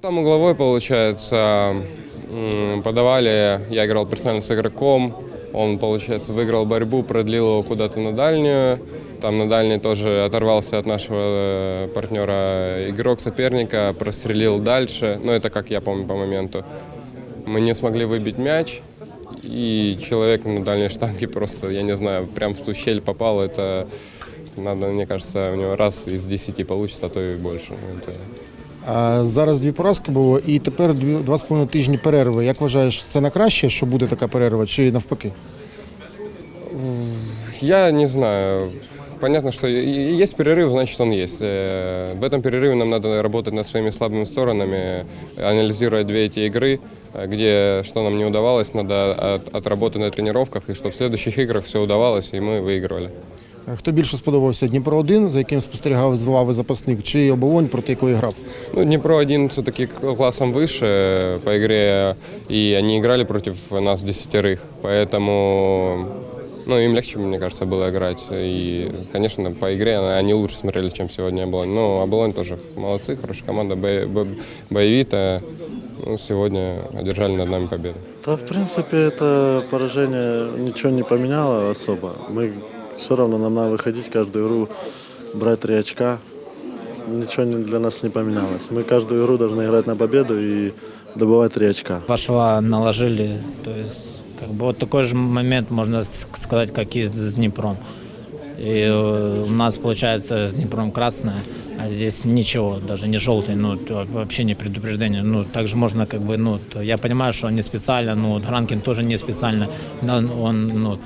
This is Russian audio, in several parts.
Там угловой, получается, подавали, я играл персонально с игроком, он, получается, выиграл борьбу, продлил его куда-то на дальнюю, там на дальней тоже оторвался от нашего э, партнера игрок соперника, прострелил дальше, ну это как я помню по моменту. Мы не смогли выбить мяч, и человек на дальней штанге просто, я не знаю, прям в ту щель попал, это надо, мне кажется, у него раз из десяти получится, а то и больше. зараз дві поразки було, і тепер дві, два з половиною тижні перерви. Як вважаєш, це на краще, що буде така перерва, чи навпаки? Я не знаю. Понятно, что и- и есть перерыв, значит он есть. Э, В этом перерыве нам надо работать над своими слабыми сторонами, анализируя две эти игры, э, где что нам не удавалось, надо от- отработать на тренировках, и что в следующих играх все удавалось, и мы выигрывали. Е, Хто більше сподобався? Дніпро 1 за яким спостерігав з лави запасник, чи оболонь, проти якої грав? Ну, Днепро один все-таки классом выше э, по игре, и они играли против нас десятерых, поэтому ну, им легче, мне кажется, было играть. И, конечно, по игре они лучше смотрелись, чем сегодня Оболонь. Но Оболонь тоже молодцы, хорошая команда, бо- бо- боевитая. Ну, сегодня одержали над нами победу. Да, в принципе, это поражение ничего не поменяло особо. Мы все равно нам надо выходить каждую игру, брать три очка. Ничего для нас не поменялось. Мы каждую игру должны играть на победу и добывать три очка. Вашего наложили, то есть как бы вот такой же момент можно сказать, как и с Днепром. И э, у нас получается с Днепром красная, а здесь ничего, даже не желтый, ну вообще не предупреждение. Ну также можно как бы, ну я понимаю, что не специально, ну Гранкин тоже не специально, но он ну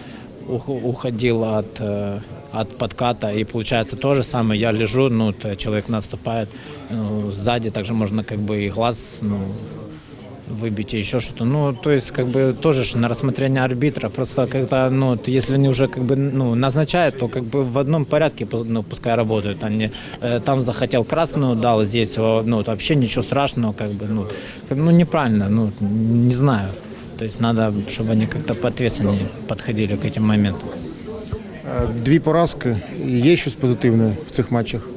уходил от э, от подката и получается то же самое. Я лежу, ну человек наступает ну, сзади, также можно как бы и глаз, ну выбить и еще что-то. Ну, то есть, как бы тоже на рассмотрение арбитра. Просто когда, ну, если они уже как бы ну, назначают, то как бы в одном порядке, ну, пускай работают. Они э, там захотел красную, дал здесь, ну, вообще ничего страшного, как бы, ну, ну, неправильно, ну, не знаю. То есть надо, чтобы они как-то поответственнее подходили к этим моментам. Е, Дві поразки. Є щось позитивне в цих матчах?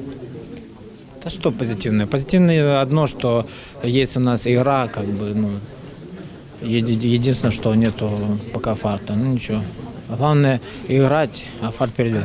Да что позитивное? Позитивное одно, что есть у нас игра, как бы, ну, еди- единственное, что нету пока фарта. Ну ничего. Главное играть, а фарт придет.